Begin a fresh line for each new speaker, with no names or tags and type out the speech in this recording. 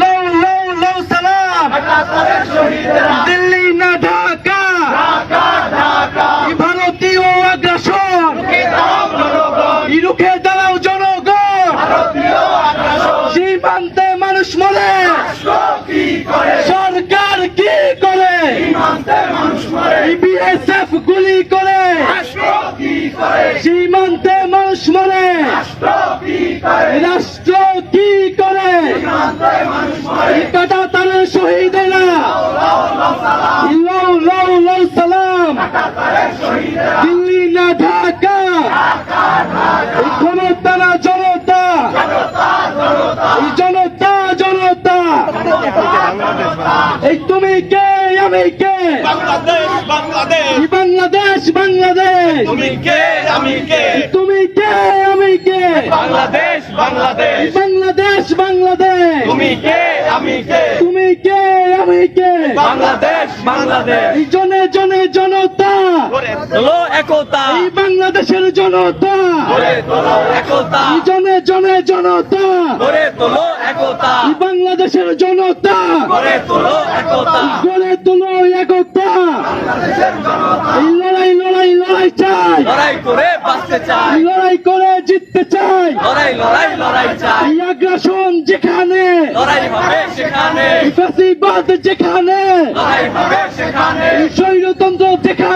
লও লও লও সালাম। দিল্লি না ঢাকা। ভারতীয় আগ্রাসন। রুখে দাঁড়াও জনগণ। সীমান্তে মানুষ মরে। সরকার কি করে? বিএসএফ গুলি করে। সীমান্তে মানুষ মরে। কাটা তারে শহীদেরা সালাম। দিল্লি না ঢাকা। ক্ষমতা না জনতা। জনতা জনতা। এই তুমি কে আমি কে?
বাংলাদেশ বাংলাদেশ
বাংলাদেশ। বাংলাদেশ
তুমি কে আমি কে?
তুমি কে আমি কে?
বাংলাদেশ বাংলাদেশ।
বাংলাদেশ বাংলাদেশ।
তুমি কে? আমি কে?
তুমি কে? আমি কে?
বাংলাদেশ বাংলাদেশ।
জনে জনে জনতা।
তোলো একতা।
এই বাংলাদেশের জনতা।
তোলো একতা।
জনে জনে জনতা।
তোলো একতা।
এই বাংলাদেশের জনতা।
তোলো একতা।
গড়ে তুলো একতা। এই লড়াই লড়াই লড়াই চাই।
লড়াই করে বাঁচতে চাই।
লড়াই করে জিততে চাই।
লড়াই লড়াই লড়াই চাই
এই আগ্রাসন যেখানে
লড়াই হবে
যেখানে।
সেখানে।
এই যেখানে